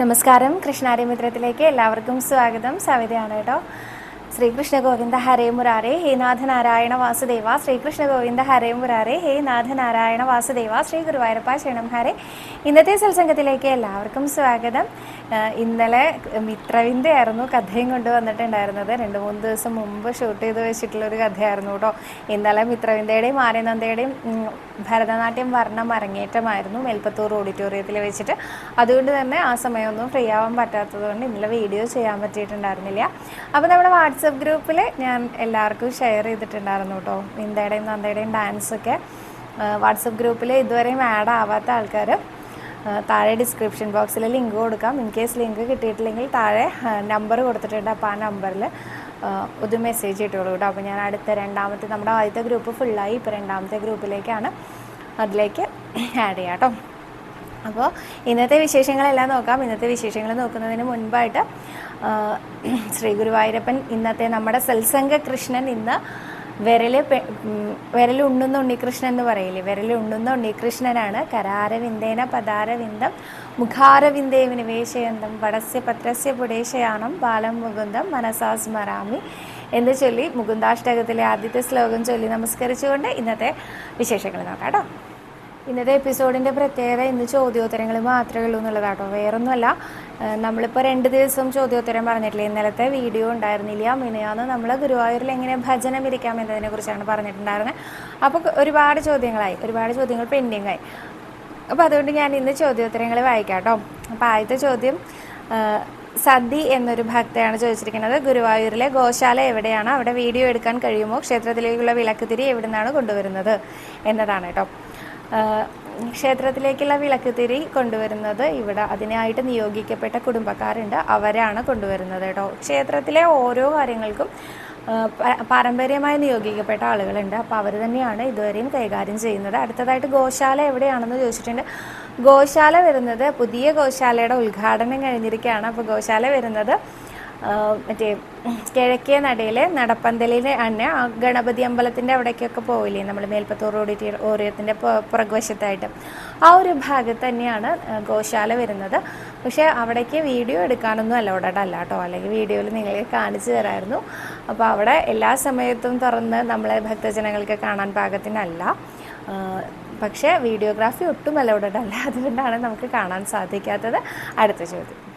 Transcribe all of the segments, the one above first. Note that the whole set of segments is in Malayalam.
നമസ്കാരം. കൃഷ്ണാരമിത്രത്തിലേക്ക് എല്ലാവർക്കും സ്വാഗതം. സവിതയാണ് കേട്ടോ. ശ്രീകൃഷ്ണ ഗോവിന്ദ ഹരേ മുരാരേ ഹേ നാഥ നാരായണ വാസുദേവ. ശ്രീകൃഷ്ണ ഗോവിന്ദ ഹരേ മുരാരേ ഹേ നാഥ നാരായണ വാസുദേവ. ശ്രീ ഗുരുവായൂരപ്പ ശരണം ഹരേ. ഇന്നത്തെ സത്സംഗത്തിലേക്ക് എല്ലാവർക്കും സ്വാഗതം. ഇന്നലെ മിത്രവിന്റെ ആയിരുന്നു കഥയും കൊണ്ടുവന്നിട്ടുണ്ടായിരുന്നത്. രണ്ട് മൂന്ന് ദിവസം മുമ്പ് ഷൂട്ട് ചെയ്ത് വെച്ചിട്ടുള്ളൊരു കഥയായിരുന്നു കേട്ടോ. ഇന്നലെ മിത്രവിന്റെയുടെയും ആര്യനന്ദയുടെയും ഭരതനാട്യം വർണം അരങ്ങേറ്റമായിരുന്നു മേൽപ്പത്തൂർ ഓഡിറ്റോറിയത്തിൽ വെച്ചിട്ട്. അതുകൊണ്ട് തന്നെ ആ സമയമൊന്നും ഫ്രീ ആവാൻ പറ്റാത്തത് കൊണ്ട് ഇന്നലെ വീഡിയോ ചെയ്യാൻ പറ്റിയിട്ടുണ്ടായിരുന്നില്ല. അപ്പോൾ നമ്മുടെ വാട്സപ്പ് ഗ്രൂപ്പിൽ ഞാൻ എല്ലാവർക്കും ഷെയർ ചെയ്തിട്ടുണ്ടായിരുന്നു കേട്ടോ. ഇന്ത്യയുടെയും നന്ദയുടെയും ഡാൻസൊക്കെ വാട്സപ്പ് ഗ്രൂപ്പിൽ ഇതുവരെയും ആഡ് ആവാത്ത ആൾക്കാർ താഴെ ഡിസ്ക്രിപ്ഷൻ ബോക്സിൽ ലിങ്ക് കൊടുക്കാം. ഇൻ കേസ് ലിങ്ക് കിട്ടിയിട്ടില്ലെങ്കിൽ താഴെ നമ്പർ കൊടുത്തിട്ടുണ്ട് അപ്പോൾ ആ നമ്പറിൽ ഒരു മെസ്സേജ് ഇട്ടോളൂ കേട്ടോ അപ്പോൾ ഞാൻ അടുത്ത രണ്ടാമത്തെ നമ്മുടെ ആദ്യത്തെ ഗ്രൂപ്പ് ഫുള്ളായി ഇപ്പോൾ രണ്ടാമത്തെ ഗ്രൂപ്പിലേക്കാണ് അതിലേക്ക് ആഡ് ചെയ്യാം കേട്ടോ അപ്പോൾ ഇന്നത്തെ വിശേഷങ്ങളെല്ലാം നോക്കാം. ഇന്നത്തെ വിശേഷങ്ങൾ നോക്കുന്നതിന് മുൻപായിട്ട് ശ്രീ ഗുരുവായൂരപ്പൻ ഇന്നത്തെ നമ്മുടെ സത്സംഗ കൃഷ്ണൻ ഇന്ന് വിരൽ വിരലുണ്ടുന്ന ഉണ്ണികൃഷ്ണൻ എന്ന് പറയില്ലേ? വിരലുണ്ടുന്ന ഉണ്ണികൃഷ്ണനാണ് കരാരവിന്ദേന പദാരവിന്ദം മുഖാരവിന്ദേ വിനിവേശയന്തം വടസ്യ പത്രസ്യ പുടേശയാണം ബാലം മുകുന്ദം മനസാ സ്മരാമി എന്ന് ചൊല്ലി മുകുന്ദാഷ്ടകത്തിലെ ആദ്യത്തെ ശ്ലോകം ചൊല്ലി നമസ്കരിച്ചുകൊണ്ട് ഇന്നത്തെ വിശേഷങ്ങൾ നോക്കാം കേട്ടോ. ഇന്നത്തെ എപ്പിസോഡിന്റെ പ്രത്യേകത ഇന്ന് ചോദ്യോത്തരങ്ങൾ മാത്രമേ ഉള്ളൂ എന്നുള്ളതാട്ടോ. വേറൊന്നുമല്ല നമ്മളിപ്പോൾ രണ്ട് ദിവസം ചോദ്യോത്തരം പറഞ്ഞിട്ടില്ല? ഇന്നലത്തെ വീഡിയോ ഉണ്ടായിരുന്നില്ല. മിനിയാന്ന് നമ്മൾ ഗുരുവായൂരിൽ എങ്ങനെ ഭജനം ഇരിക്കാം എന്നതിനെ കുറിച്ചാണ് പറഞ്ഞിട്ടുണ്ടായിരുന്നത് അപ്പോൾ ഒരുപാട് ചോദ്യങ്ങളായി. ഒരുപാട് ചോദ്യങ്ങൾ പെൻഡിങ് ആയി അപ്പോൾ അതുകൊണ്ട് ഞാൻ ഇന്ന് ചോദ്യോത്തരങ്ങൾ വായിക്കാം കേട്ടോ അപ്പോൾ ആദ്യത്തെ ചോദ്യം സതി എന്നൊരു ഭക്തയാണ് ചോദിച്ചിരിക്കുന്നത്. ഗുരുവായൂരിലെ ഗോശാല എവിടെയാണ്? അവിടെ വീഡിയോ എടുക്കാൻ കഴിയുമോ? ക്ഷേത്രത്തിലേക്കുള്ള വിളക്ക് തിരി എവിടെ നിന്നാണ് കൊണ്ടുവരുന്നത്? എന്നതാണ് കേട്ടോ. ക്ഷേത്രത്തിലേക്കുള്ള വിളക്ക് തിരി കൊണ്ടുവരുന്നത് ഇവിടെ അതിനായിട്ട് നിയോഗിക്കപ്പെട്ട കുടുംബക്കാരുണ്ട്. അവരാണ് കൊണ്ടുവരുന്നത് കേട്ടോ. ക്ഷേത്രത്തിലെ ഓരോ കാര്യങ്ങൾക്കും പാരമ്പര്യമായി നിയോഗിക്കപ്പെട്ട ആളുകളുണ്ട്. അപ്പോൾ അവർ തന്നെയാണ് ഇതുവരെയും കൈകാര്യം ചെയ്യുന്നത്. അടുത്തതായിട്ട് ഗോശാല എവിടെയാണെന്ന് ചോദിച്ചിട്ടുണ്ട്. ഗോശാല വരുന്നത് പുതിയ ഗോശാലയുടെ ഉദ്ഘാടനം കഴിഞ്ഞിരിക്കുകയാണ്. അപ്പോൾ ഗോശാല വരുന്നത് മറ്റേ കിഴക്കേ നടയിൽ നടപ്പന്തലിൽ തന്നെ ആ ഗണപതി അമ്പലത്തിന്റെ അവിടേക്കൊക്കെ പോവില്ലേ? നമ്മൾ മേൽപ്പത്തൂർ ഓഡിറ്റോറിയ ഓറിയത്തിന്റെ പുറകുവശത്തായിട്ട്. ആ ഒരു ഭാഗത്ത് തന്നെയാണ് ഗോശാല വരുന്നത്. പക്ഷേ അവിടേക്ക് വീഡിയോ എടുക്കാനൊന്നും അലോഡഡ് അല്ല കേട്ടോ അല്ലെങ്കിൽ വീഡിയോയിൽ നിങ്ങളെ കാണിച്ചു തരായിരുന്നു. അപ്പോൾ അവിടെ എല്ലാ സമയത്തും തുറന്ന് നമ്മളെ ഭക്തജനങ്ങൾക്ക് കാണാൻ പാകത്തിനല്ല. പക്ഷേ വീഡിയോഗ്രാഫി ഒട്ടും അലോഡഡ് അല്ല അതുകൊണ്ടാണ് നമുക്ക് കാണാൻ സാധിക്കാത്തത്. അടുത്ത ചോദ്യം.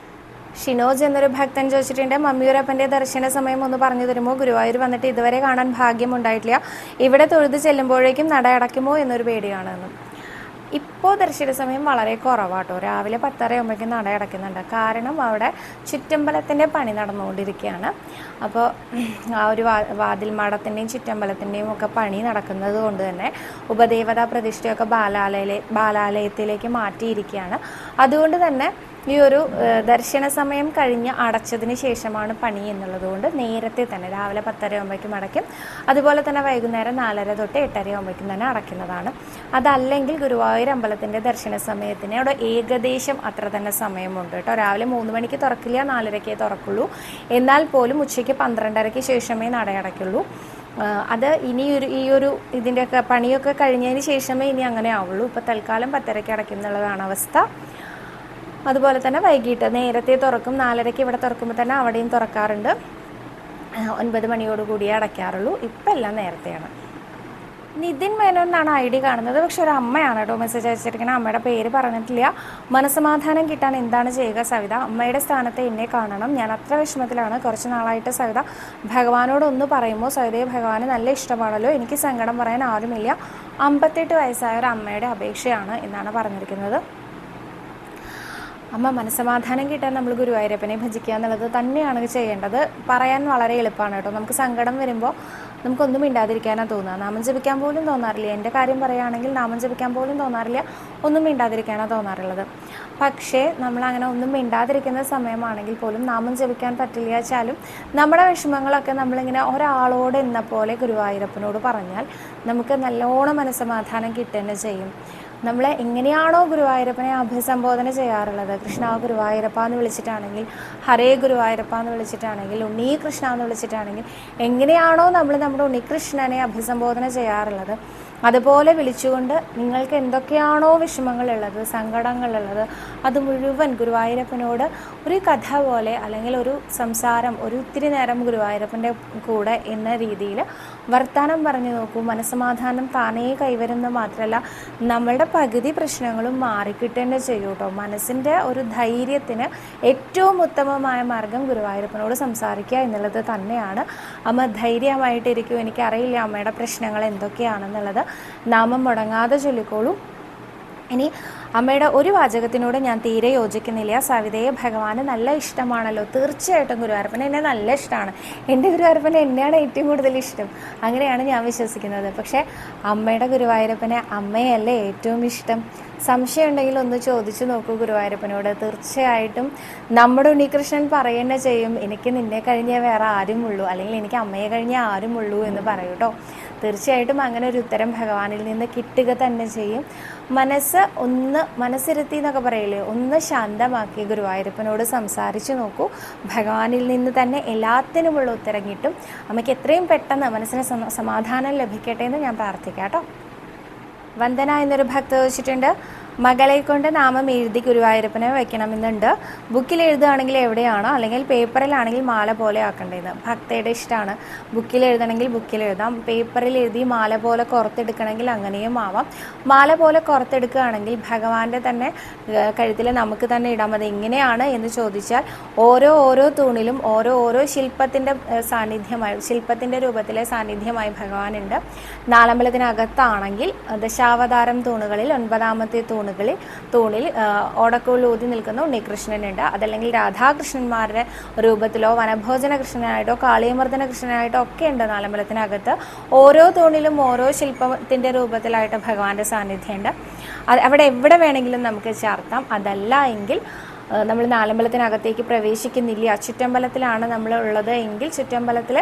ഷിനോജ് എന്നൊരു ഭക്തൻ ചോദിച്ചിട്ടുണ്ട് മമ്മിയൂരപ്പന്റെ ദർശന സമയം ഒന്ന് പറഞ്ഞു തരുമോ? ഗുരുവായൂർ വന്നിട്ട് ഇതുവരെ കാണാൻ ഭാഗ്യം ഉണ്ടായിട്ടില്ല ഇവിടെ തൊഴുത് ചെല്ലുമ്പോഴേക്കും നട അടയ്ക്കുമോ എന്നൊരു പേടിയാണ് ഇപ്പോൾ ദർശന സമയം വളരെ കുറവാട്ടോ. രാവിലെ പത്തര ആകുമ്പോഴേക്കും നട അടയ്ക്കുന്നുണ്ട്. കാരണം അവിടെ ചുറ്റമ്പലത്തിന്റെ പണി നടന്നുകൊണ്ടിരിക്കുകയാണ്. അപ്പോൾ ആ ഒരു വാ വാതിൽ മാടത്തിന്റെയും ചുറ്റമ്പലത്തിന്റെയും ഒക്കെ പണി നടക്കുന്നത് കൊണ്ട് തന്നെ ഉപദേവതാ പ്രതിഷ്ഠയൊക്കെ ബാലാലയ ബാലാലയത്തിലേക്ക് മാറ്റിയിരിക്കുകയാണ്. അതുകൊണ്ട് തന്നെ ഈ ഒരു ദർശന സമയം കഴിഞ്ഞ് അടച്ചതിന് ശേഷമാണ് പണി എന്നുള്ളതുകൊണ്ട് നേരത്തെ തന്നെ രാവിലെ പത്തര ആകുമ്പോഴേക്കും അടയ്ക്കും. അതുപോലെ തന്നെ വൈകുന്നേരം നാലര തൊട്ട് എട്ടര ആകുമ്പോഴേക്കും തന്നെ അടയ്ക്കുന്നതാണ്. അതല്ലെങ്കിൽ ഗുരുവായൂർ അമ്പലത്തിന്റെ ദർശന സമയത്തിന് അവിടെ ഏകദേശം അത്ര തന്നെ സമയമുണ്ട് കേട്ടോ. രാവിലെ മൂന്ന് മണിക്ക് തുറക്കില്ല നാലരയ്ക്കേ തുറക്കുള്ളൂ. എന്നാൽ പോലും ഉച്ചയ്ക്ക് പന്ത്രണ്ടരയ്ക്ക് ശേഷമേ നട അടയ്ക്കുള്ളൂ അത് ഇനി ഒരു ഈ ഒരു ഇതിന്റെയൊക്കെ പണിയൊക്കെ കഴിഞ്ഞതിന് ശേഷമേ ഇനി അങ്ങനെ ആവുള്ളൂ. ഇപ്പോൾ തൽക്കാലം പത്തരയ്ക്ക് അടയ്ക്കും എന്നുള്ളതാണ് അവസ്ഥ. അതുപോലെ തന്നെ വൈകിട്ട് നേരത്തെ തുറക്കും നാലരയ്ക്ക് ഇവിടെ തുറക്കുമ്പോൾ തന്നെ അവിടെയും തുറക്കാറുണ്ട്. ഒൻപത് മണിയോട് കൂടിയേ അടയ്ക്കാറുള്ളൂ. ഇപ്പം എല്ലാം നേരത്തെയാണ്. നിതിൻ മേനോൻ എന്നാണ് ഐ ഡി കാണുന്നത്. പക്ഷെ ഒരു അമ്മയാണ് കേട്ടോ മെസ്സേജ് അയച്ചിരിക്കുന്നത് അമ്മയുടെ പേര് പറഞ്ഞിട്ടില്ല. മനസമാധാനം കിട്ടാൻ എന്താണ് ചെയ്യുക സവിത? അമ്മയുടെ സ്ഥാനത്തെ എന്നെ കാണണം. ഞാൻ അത്ര വിഷമത്തിലാണ്. കുറച്ച് നാളായിട്ട് സവിത ഭഗവാനോട് ഒന്ന് പറയുമ്പോൾ സവിതയെ ഭഗവാന് നല്ല ഇഷ്ടമാണല്ലോ. എനിക്ക് സങ്കടം പറയാൻ ആരുമില്ല. അമ്പത്തെട്ട് വയസ്സായ ഒരു അമ്മയുടെ അപേക്ഷയാണ് എന്നാണ് പറഞ്ഞിരിക്കുന്നത്. അമ്മ മനസ്സമാധാനം കിട്ടാൻ നമ്മൾ ഗുരുവായൂരപ്പനെ ഭജിക്കുക എന്നുള്ളത് തന്നെയാണ് ചെയ്യേണ്ടത്. പറയാൻ വളരെ എളുപ്പമാണ് കേട്ടോ. നമുക്ക് സങ്കടം വരുമ്പോൾ നമുക്കൊന്നും മിണ്ടാതിരിക്കാനാണ് തോന്നുക. നാമം ജപിക്കാൻ പോലും തോന്നാറില്ല. എന്റെ കാര്യം പറയുകയാണെങ്കിൽ നാമം ജപിക്കാൻ പോലും തോന്നാറില്ല. ഒന്നും മിണ്ടാതിരിക്കാനാണ് തോന്നാറുള്ളത്. പക്ഷേ നമ്മൾ അങ്ങനെ ഒന്നും മിണ്ടാതിരിക്കുന്ന സമയമാണെങ്കിൽ പോലും നാമം ജപിക്കാൻ പറ്റില്ല വെച്ചാലും നമ്മുടെ വിഷമങ്ങളൊക്കെ നമ്മളിങ്ങനെ ഒരാളോട് എന്ന പോലെ ഗുരുവായൂരപ്പനോട് പറഞ്ഞാൽ നമുക്ക് നല്ലോണം മനസ്സമാധാനം കിട്ടുക ചെയ്യും. നമ്മൾ എങ്ങനെയാണോ ഗുരുവായൂരപ്പനെ അഭിസംബോധന ചെയ്യാറുള്ളത്? കൃഷ്ണ ഗുരുവായൂരപ്പ എന്ന് വിളിച്ചിട്ടാണെങ്കിൽ ഹരേ ഗുരുവായൂരപ്പ എന്ന് വിളിച്ചിട്ടാണെങ്കിൽ ഉണ്ണി കൃഷ്ണ എന്ന് വിളിച്ചിട്ടാണെങ്കിൽ എങ്ങനെയാണോ നമ്മൾ നമ്മുടെ ഉണ്ണികൃഷ്ണനെ അഭിസംബോധന ചെയ്യാറുള്ളത്? അതുപോലെ വിളിച്ചുകൊണ്ട് നിങ്ങൾക്ക് എന്തൊക്കെയാണോ വിഷമങ്ങളുള്ളത് സങ്കടങ്ങളുള്ളത് അത് മുഴുവൻ ഗുരുവായൂരപ്പനോട് ഒരു കഥ പോലെ അല്ലെങ്കിൽ ഒരു സംസാരം ഒരു ഇത്തിരി നേരം ഗുരുവായൂരപ്പന്റെ കൂടെ എന്ന രീതിയിൽ വർത്തമാനം പറഞ്ഞു നോക്കൂ. മനസ്സമാധാനം താനേ കൈവരുന്ന മാത്രമല്ല നമ്മളുടെ പകുതി പ്രശ്നങ്ങളും മാറിക്കിട്ടുതന്നെ ചെയ്യൂ കേട്ടോ മനസ്സിന്റെ ഒരു ധൈര്യത്തിന് ഏറ്റവും ഉത്തമമായ മാർഗം ഗുരുവായൂരപ്പനോട് സംസാരിക്കുക എന്നുള്ളത് തന്നെയാണ്. അമ്മ ധൈര്യമായിട്ടിരിക്കും. എനിക്കറിയില്ല അമ്മയുടെ പ്രശ്നങ്ങൾ എന്തൊക്കെയാണെന്നുള്ളത്. നാമം മുടങ്ങാതെ ചൊല്ലിക്കോളൂ. ഇനി അമ്മയുടെ ഒരു വാചകത്തിനോട് ഞാൻ തീരെ യോജിക്കുന്നില്ല. സവിതയെ ഭഗവാന് നല്ല ഇഷ്ടമാണല്ലോ. തീർച്ചയായിട്ടും ഗുരുവായൂരപ്പൻ എന്നെ നല്ല ഇഷ്ടമാണ്. എന്റെ ഗുരുവായൂരപ്പനെ എന്നെയാണ് ഏറ്റവും കൂടുതൽ ഇഷ്ടം. അങ്ങനെയാണ് ഞാൻ വിശ്വസിക്കുന്നത്. പക്ഷേ അമ്മയുടെ ഗുരുവായൂരപ്പനെ അമ്മയല്ലേ ഏറ്റവും ഇഷ്ടം? സംശയം ഉണ്ടെങ്കിൽ ഒന്ന് ചോദിച്ചു നോക്കൂ ഗുരുവായൂരപ്പനോട്. തീർച്ചയായിട്ടും നമ്മുടെ ഉണ്ണികൃഷ്ണൻ പറയുന്ന ചെയ്യും. എനിക്ക് നിന്നെ കഴിഞ്ഞേ വേറെ ആരും ഉള്ളൂ അല്ലെങ്കിൽ എനിക്ക് അമ്മയെ കഴിഞ്ഞേ ആരും ഉള്ളൂ എന്ന് പറയൂ കേട്ടോ. തീർച്ചയായിട്ടും അങ്ങനെ ഒരു ഉത്തരം ഭഗവാനിൽ നിന്ന് കിട്ടുക തന്നെ ചെയ്യും. മനസ്സ് ഒന്ന് മനസ്സിരുത്തി എന്നൊക്കെ പറയില്ലേ? ഒന്ന് ശാന്തമാക്കി ഗുരുവായൂരപ്പനോട് സംസാരിച്ചു നോക്കൂ. ഭഗവാനിൽ നിന്ന് തന്നെ എല്ലാത്തിനുമുള്ള ഉത്തരം കിട്ടും. അമ്മയ്ക്ക് എത്രയും പെട്ടെന്ന് മനസ്സിന് സമാധാനം ലഭിക്കട്ടെ എന്ന് ഞാൻ പ്രാർത്ഥിക്കാം കേട്ടോ. വന്ദന എന്നൊരു ഭക്ത ചോദിച്ചിട്ടുണ്ട് മകളെ കൊണ്ട് നാമം എഴുതി ഗുരുവായൂരപ്പനെ വെക്കണമെന്നുണ്ട് ബുക്കിൽ എഴുതുകയാണെങ്കിൽ എവിടെയാണോ അല്ലെങ്കിൽ പേപ്പറിലാണെങ്കിൽ മാല പോലെ ആക്കേണ്ടത്. ഭക്തയുടെ ഇഷ്ടമാണ്. ബുക്കിൽ എഴുതണമെങ്കിൽ ബുക്കിൽ എഴുതാം. പേപ്പറിൽ എഴുതി മാല പോലെ പുറത്തെടുക്കണമെങ്കിൽ അങ്ങനെയും ആവാം. മാല പോലെ പുറത്തെടുക്കുകയാണെങ്കിൽ ഭഗവാന്റെ തന്നെ കഴുത്തിൽ നമുക്ക് തന്നെ ഇടാം. അത് എങ്ങനെയാണ് എന്ന് ചോദിച്ചാൽ ഓരോ ഓരോ തൂണിലും ഓരോ ഓരോ ശില്പത്തിന്റെ സാന്നിധ്യമായി ശില്പത്തിന്റെ രൂപത്തിലെ സാന്നിധ്യമായി ഭഗവാനുണ്ട്. നാലമ്പലത്തിനകത്താണെങ്കിൽ ദശാവതാരം തൂണുകളിൽ ഒൻപതാമത്തെ തൂണുകളിൽ തൂണിൽ ഓടക്കോളൂതി നിൽക്കുന്ന ഉണ്ണികൃഷ്ണനുണ്ട്. അതല്ലെങ്കിൽ രാധാകൃഷ്ണന്മാരുടെ രൂപത്തിലോ വനഭോജന കൃഷ്ണനായിട്ടോ കാളിയമർദ്ദന കൃഷ്ണനായിട്ടോ ഒക്കെ ഉണ്ട് നാലമ്പലത്തിനകത്ത്. ഓരോ തൂണിലും ഓരോ ശില്പത്തിന്റെ രൂപത്തിലായിട്ട് ഭഗവാന്റെ സാന്നിധ്യമുണ്ട്. അവിടെ എവിടെ വേണമെങ്കിലും നമുക്ക് ചേർത്താം അതല്ല എങ്കിൽ നമ്മൾ നാലമ്പലത്തിനകത്തേക്ക് പ്രവേശിക്കുന്നില്ല. ചുറ്റമ്പലത്തിലാണ് നമ്മൾ ഉള്ളത് എങ്കിൽ ചുറ്റമ്പലത്തിൽ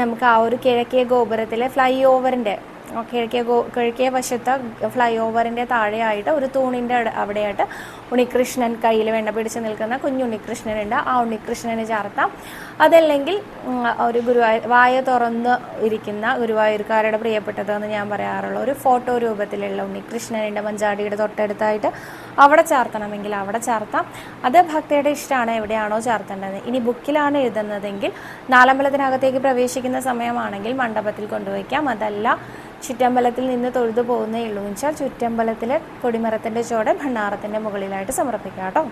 നമുക്ക് ആ ഒരു കിഴക്കേ ഗോപുരത്തിലെ ഫ്ലൈ ഓവറിന്റെ കിഴക്കേ ഗോ കിഴക്കേ വശത്ത് ഫ്ലൈ ഓവറിന്റെ താഴെയായിട്ട് ഒരു തൂണിന്റെ അവിടെ- അവിടെയായിട്ട് ഉണ്ണികൃഷ്ണൻ കയ്യിൽ വെണ്ണ പിടിച്ച് നിൽക്കുന്ന കുഞ്ഞു ഉണ്ണികൃഷ്ണനുണ്ട്. ആ ഉണ്ണികൃഷ്ണന് ചാർത്താം. അതല്ലെങ്കിൽ ഒരു ഗുരുവായൂർ വായ തുറന്ന് ഇരിക്കുന്ന ഗുരുവായൂർക്കാരുടെ പ്രിയപ്പെട്ടതെന്ന് ഞാൻ പറയാറുള്ള. ഒരു ഫോട്ടോ രൂപത്തിലുള്ള ഉണ്ണികൃഷ്ണനുണ്ട് മഞ്ചാടിയുടെ തൊട്ടടുത്തായിട്ട്. അവിടെ ചാർത്തണമെങ്കിൽ അവിടെ ചാർത്താം. അത് ഭക്തയുടെ ഇഷ്ടമാണ് എവിടെയാണോ ചാർത്തേണ്ടത്. ഇനി ബുക്കിലാണ് എഴുതുന്നതെങ്കിൽ നാലമ്പലത്തിനകത്തേക്ക് പ്രവേശിക്കുന്ന സമയമാണെങ്കിൽ മണ്ഡപത്തിൽ കൊണ്ടുവയ്ക്കാം. അതല്ല ചുറ്റമ്പലത്തിൽ നിന്ന് തൊഴുതു പോകുന്നേ ഉള്ളൂ. വെച്ചാൽ ചുറ്റമ്പലത്തിൽ കൊടിമരത്തിന്റെ ചോട് ഭണ്ണാറത്തിന്റെ മുകളിലായിട്ട് സമർപ്പിക്കാം കേട്ടോ.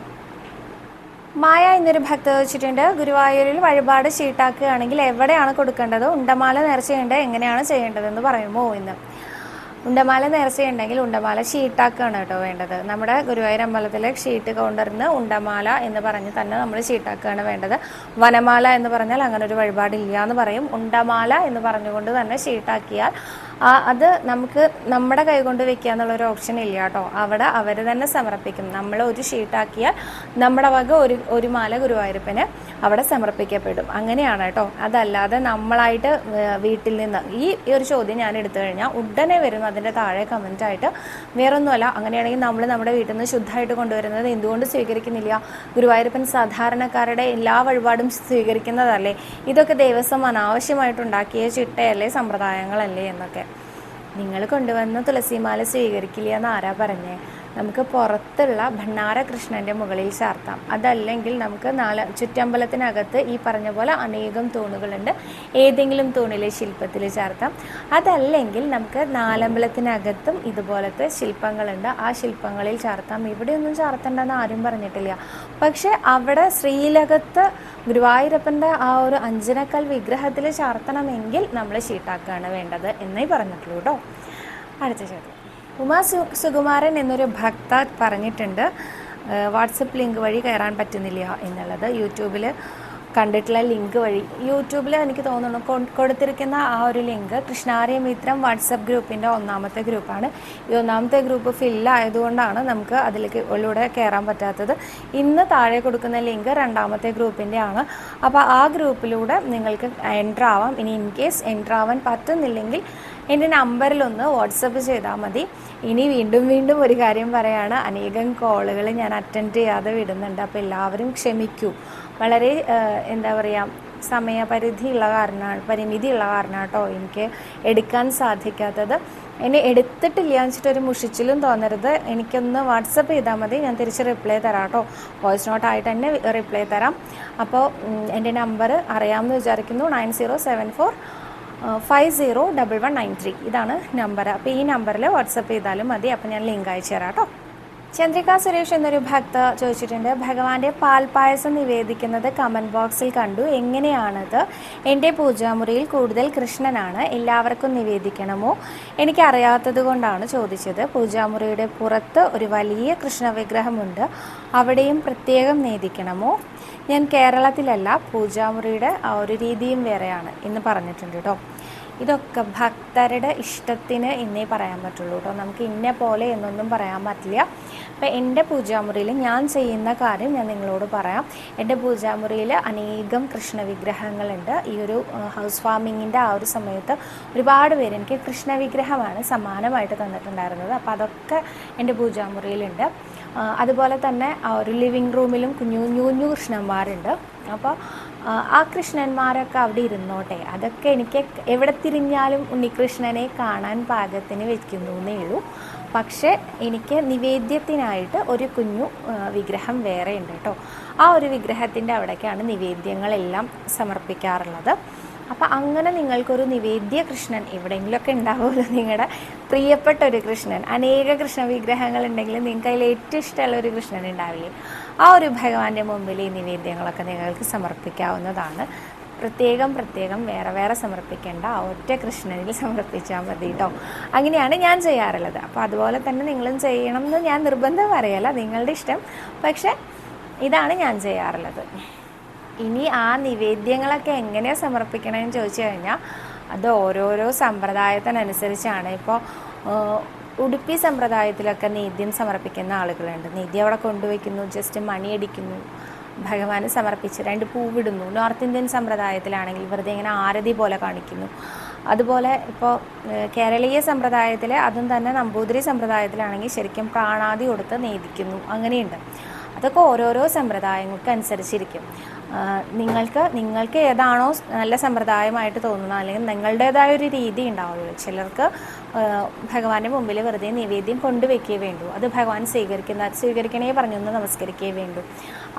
മായ എന്നൊരു ഭക്ത വെച്ചിട്ടുണ്ട് ഗുരുവായൂരിൽ വഴിപാട് ചീട്ടാക്കുകയാണെങ്കിൽ എവിടെയാണ് കൊടുക്കേണ്ടത്? ഉണ്ടമാല നേർച്ചയുണ്ട് എങ്ങനെയാണ് ചെയ്യേണ്ടതെന്ന് പറയുമോ? എന്ന്. ഉണ്ടമാല നേർച്ചയുണ്ടെങ്കിൽ ഉണ്ടമാല ഷീട്ടാക്കുകയാണ് കേട്ടോ വേണ്ടത്. നമ്മുടെ ഗുരുവായൂർ അമ്പലത്തിലെ ഷീട്ട് കൗണ്ടറിന് ഉണ്ടമാല എന്ന് പറഞ്ഞ് തന്നെ നമ്മൾ ഷീട്ടാക്കുകയാണ് വേണ്ടത്. വനമാല എന്ന് പറഞ്ഞാൽ അങ്ങനെ ഒരു വഴിപാടില്ല എന്ന് പറയും. ഉണ്ടമാല എന്ന് പറഞ്ഞുകൊണ്ട് തന്നെ ഷീട്ടാക്കിയാൽ ആ അത് നമുക്ക് നമ്മുടെ കൈ കൊണ്ട് വെക്കുക എന്നുള്ളൊരു ഓപ്ഷൻ ഇല്ല കേട്ടോ. അവിടെ അവർ തന്നെ സമർപ്പിക്കും. നമ്മൾ ഒരു ഷീട്ടാക്കിയാൽ നമ്മുടെ വക ഒരു ഒരു മാല ഗുരുവായൂരപ്പന് അവിടെ സമർപ്പിക്കപ്പെടും. അങ്ങനെയാണ് കേട്ടോ. അതല്ലാതെ നമ്മളായിട്ട് വീട്ടിൽ നിന്ന് ഈ ഒരു ചോദ്യം ഞാൻ എടുത്തു കഴിഞ്ഞാൽ ഉടനെ വരും അതിന്റെ താഴെ കമന്റ് ആയിട്ട് വേറൊന്നുമല്ല. അങ്ങനെയാണെങ്കിൽ നമ്മൾ നമ്മുടെ വീട്ടിൽ നിന്ന് ശുദ്ധമായിട്ട് കൊണ്ടുവരുന്നത് എന്തുകൊണ്ട് സ്വീകരിക്കുന്നില്ല? ഗുരുവായൂരപ്പൻ സാധാരണക്കാരുടെ എല്ലാ വഴിപാടും സ്വീകരിക്കുന്നതല്ലേ? ഇതൊക്കെ ദേവസ്വം അനാവശ്യമായിട്ടുണ്ടാക്കിയ ചിട്ടയല്ലേ സമ്പ്രദായങ്ങളല്ലേ എന്നൊക്കെ. നിങ്ങൾ കൊണ്ടുവന്ന തുളസിമാല സ്വീകരിക്കില്ല എന്ന് ആരാ പറഞ്ഞേ? നമുക്ക് പുറത്തുള്ള ഭണ്ണാര കൃഷ്ണന്റെ മുകളിൽ ചാർത്താം അതല്ലെങ്കിൽ നമുക്ക് നാല് ചുറ്റമ്പലത്തിനകത്ത് ഈ പറഞ്ഞ പോലെ അനേകം തൂണുകളുണ്ട്. ഏതെങ്കിലും തൂണിലെ ശില്പത്തിൽ ചാർത്താം അതല്ലെങ്കിൽ നമുക്ക് നാലമ്പലത്തിനകത്തും ഇതുപോലത്തെ ശില്പങ്ങളുണ്ട്. ആ ശില്പങ്ങളിൽ ചാർത്താം ഇവിടെയൊന്നും ചാർത്തണ്ടെന്ന് ആരും പറഞ്ഞിട്ടില്ല. പക്ഷെ അവിടെ ശ്രീലകത്ത് ഗുരുവായൂരപ്പന്റെ ആ ഒരു അഞ്ജനക്കൽ വിഗ്രഹത്തിൽ ചാർത്തണമെങ്കിൽ നമ്മൾ ഷീട്ടാക്കുകയാണ് വേണ്ടത് എന്നേ പറഞ്ഞിട്ടുള്ളൂ കേട്ടോ അടുത്ത ചോദ്യം. ഉമാ സുകുമാരൻ എന്നൊരു ഭക്ത പറഞ്ഞിട്ടുണ്ട്. വാട്സപ്പ് ലിങ്ക് വഴി കയറാൻ പറ്റുന്നില്ല എന്നുള്ളത്. യൂട്യൂബിൽ കണ്ടിട്ടുള്ള ലിങ്ക് വഴി. യൂട്യൂബിൽ എനിക്ക് തോന്നുന്നു കൊടുത്തിരിക്കുന്ന ആ ഒരു ലിങ്ക് കൃഷ്ണാര്യ മിത്രം വാട്സപ്പ് ഗ്രൂപ്പിന്റെ ഒന്നാമത്തെ ഗ്രൂപ്പാണ്. ഈ ഒന്നാമത്തെ ഗ്രൂപ്പ് ഫില്ലായതുകൊണ്ടാണ് നമുക്ക് അതിലേക്ക് ഉള്ളിലൂടെ കയറാൻ പറ്റാത്തത്. ഇന്ന് താഴെ കൊടുക്കുന്ന ലിങ്ക് രണ്ടാമത്തെ ഗ്രൂപ്പിന്റെ ആണ് അപ്പോൾ ആ ഗ്രൂപ്പിലൂടെ നിങ്ങൾക്ക് എന്റർ ആവാം ഇനി ഇൻ കേസ് എന്റർ ആവാൻ പറ്റുന്നില്ലെങ്കിൽ എന്റെ നമ്പറിലൊന്ന് വാട്സപ്പ് ചെയ്താൽ മതി. ഇനി വീണ്ടും വീണ്ടും ഒരു കാര്യം പറയാണ്. അനേകം കോളുകൾ ഞാൻ അറ്റൻഡ് ചെയ്യാതെ വിടുന്നുണ്ട്. അപ്പോൾ എല്ലാവരും ക്ഷമിക്കൂ. വളരെ എന്താ പറയുക സമയപരിധി ഉള്ള കാരണമാണ് പരിമിതി ഉള്ള കാരണം കേട്ടോ എനിക്ക് എടുക്കാൻ സാധിക്കാത്തത്. എന്നെ എടുത്തിട്ടില്ല എന്ന് വെച്ചിട്ട് ഒരു മുഷിച്ചിലും തോന്നരുത്. എനിക്കൊന്ന് വാട്സപ്പ് ചെയ്താൽ മതി. ഞാൻ തിരിച്ച് റിപ്ലൈ തരാം കേട്ടോ. വോയിസ് നോട്ടായിട്ട് തന്നെ റിപ്ലൈ തരാം. അപ്പോൾ എന്റെ നമ്പർ അറിയാമെന്ന് വിചാരിക്കുന്നു. Nine zero seven four five zero double one nine three ഇതാണ് നമ്പർ അപ്പോൾ ഈ നമ്പറിൽ വാട്സപ്പ് ചെയ്താലും മതി. അപ്പോൾ ഞാൻ ലിങ്ക് അയച്ചു തരാം കേട്ടോ. ചന്ദ്രിക സുരേഷ് എന്നൊരു ഭക്ത ചോദിച്ചിട്ടുണ്ട്. ഭഗവാന്റെ പാൽപായസം നിവേദിക്കുന്നത് കമന്റ് ബോക്സിൽ കണ്ടു. എങ്ങനെയാണത്? എന്റെ പൂജാമുറിയിൽ കൂടുതൽ കൃഷ്ണനാണ്. എല്ലാവർക്കും നിവേദിക്കണമോ? എനിക്കറിയാത്തത് കൊണ്ടാണ് ചോദിച്ചത്. പൂജാമുറിയുടെ പുറത്ത് ഒരു വലിയ കൃഷ്ണ വിഗ്രഹമുണ്ട് അവിടെയും പ്രത്യേകം നേദിക്കണമോ? ഞാൻ കേരളത്തിലല്ല പൂജാമുറിയുടെ ആ ഒരു രീതിയും വേറെയാണ് ഇന്ന് പറഞ്ഞിട്ടുണ്ട് കേട്ടോ ഇതൊക്കെ ഭക്തരുടെ ഇഷ്ടത്തിന് ഇന്നേ പറയാൻ പറ്റുള്ളൂ കേട്ടോ നമുക്ക് ഇന്ന പോലെ എന്നൊന്നും പറയാൻ പറ്റില്ല. അപ്പം എന്റെ പൂജാമുറിയിൽ ഞാൻ ചെയ്യുന്ന കാര്യം ഞാൻ നിങ്ങളോട് പറയാം. എന്റെ പൂജാമുറിയിൽ അനേകം കൃഷ്ണവിഗ്രഹങ്ങളുണ്ട്. ഈ ഒരു ഹൗസ് ഫാമിങ്ങിന്റെ ആ ഒരു സമയത്ത് ഒരുപാട് പേര് എനിക്ക് കൃഷ്ണവിഗ്രഹമാണ് വിഗ്രഹമാണ് സമ്മാനമായിട്ട് തന്നിട്ടുണ്ടായിരുന്നത്. അപ്പോൾ അതൊക്കെ എന്റെ പൂജാമുറിയിലുണ്ട്. അതുപോലെ തന്നെ ഒരു ലിവിങ് റൂമിലും കുഞ്ഞു കുഞ്ഞു കുഞ്ഞു കൃഷ്ണന്മാരുണ്ട്. അപ്പോൾ ആ, ആ കൃഷ്ണന്മാരൊക്കെ അവിടെ ഇരുന്നോട്ടെ. അതൊക്കെ എനിക്ക് എവിടെ തിരിഞ്ഞാലും ഉണ്ണികൃഷ്ണനെ കാണാൻ പാകത്തിന് വെക്കുന്നു എന്നേ ഉള്ളൂ. പക്ഷേ എനിക്ക് നിവേദ്യത്തിനായിട്ട് ഒരു കുഞ്ഞു വിഗ്രഹം വേറെ ഉണ്ട് കേട്ടോ. ആ ഒരു വിഗ്രഹത്തിന്റെ അവിടേക്കാണ് നിവേദ്യങ്ങളെല്ലാം സമർപ്പിക്കാറുള്ളത്. അപ്പം അങ്ങനെ നിങ്ങൾക്കൊരു നിവേദ്യ കൃഷ്ണൻ എവിടെയെങ്കിലുമൊക്കെ ഉണ്ടാവുമല്ലോ നിങ്ങളുടെ പ്രിയപ്പെട്ട ഒരു കൃഷ്ണൻ. അനേക കൃഷ്ണ വിഗ്രഹങ്ങൾ ഉണ്ടെങ്കിൽ നിങ്ങൾക്ക് അതിൽ ഏറ്റവും ഇഷ്ടമുള്ള ഒരു കൃഷ്ണൻ ഉണ്ടാവില്ലേ? ആ ഒരു ഭഗവാന്റെ മുമ്പിൽ ഈ നിവേദ്യങ്ങളൊക്കെ നിങ്ങൾക്ക് സമർപ്പിക്കാവുന്നതാണ്. പ്രത്യേകം പ്രത്യേകം വേറെ വേറെ സമർപ്പിക്കേണ്ട ഒറ്റ കൃഷ്ണനിൽ സമർപ്പിച്ചാൽ മതി കേട്ടോ അങ്ങനെയാണ് ഞാൻ ചെയ്യാറുള്ളത്. അപ്പോൾ അതുപോലെ തന്നെ നിങ്ങളും ചെയ്യണം എന്ന് ഞാൻ നിർബന്ധം പറയല്ല. നിങ്ങളുടെ ഇഷ്ടം. പക്ഷേ ഇതാണ് ഞാൻ ചെയ്യാറുള്ളത്. ഇനി ആ നിവേദ്യങ്ങളൊക്കെ എങ്ങനെയാണ് സമർപ്പിക്കണമെന്ന് ചോദിച്ചു കഴിഞ്ഞാൽ അത് ഓരോരോ സമ്പ്രദായത്തിനനുസരിച്ചാണ്. ഇപ്പോൾ ഉടുപ്പി സമ്പ്രദായത്തിലൊക്കെ നീദ്യം സമർപ്പിക്കുന്ന ആളുകളുണ്ട്. നീദ്യം അവിടെ കൊണ്ടുവയ്ക്കുന്നു ജസ്റ്റ് മണിയടിക്കുന്നു ഭഗവാന് സമർപ്പിച്ച് രണ്ട് പൂവിടുന്നു. നോർത്ത് ഇന്ത്യൻ സമ്പ്രദായത്തിലാണെങ്കിൽ വെറുതെ ഇങ്ങനെ ആരതി പോലെ കാണിക്കുന്നു. അതുപോലെ ഇപ്പോൾ കേരളീയ സമ്പ്രദായത്തിൽ അതും തന്നെ നമ്പൂതിരി സമ്പ്രദായത്തിലാണെങ്കിൽ ശരിക്കും പ്രാണാതി കൊടുത്ത് നേദിക്കുന്നു അങ്ങനെയുണ്ട്. അതൊക്കെ ഓരോരോ സമ്പ്രദായങ്ങൾക്ക് അനുസരിച്ചിരിക്കും നിങ്ങൾക്ക് നിങ്ങൾക്ക് ഏതാണോ നല്ല സമ്പ്രദായമായിട്ട് തോന്നുന്നത് അല്ലെങ്കിൽ നിങ്ങളുടേതായ ഒരു രീതി ഉണ്ടാവുള്ളൂ. ചിലർക്ക് ഭഗവാന്റെ മുമ്പിൽ വെറുതെ നിവേദ്യം കൊണ്ടുവയ്ക്കേ വേണ്ടൂ. അത് ഭഗവാൻ സ്വീകരിക്കുന്ന സ്വീകരിക്കണേ പറഞ്ഞൊന്ന് നമസ്കരിക്കേ വേണ്ടൂ.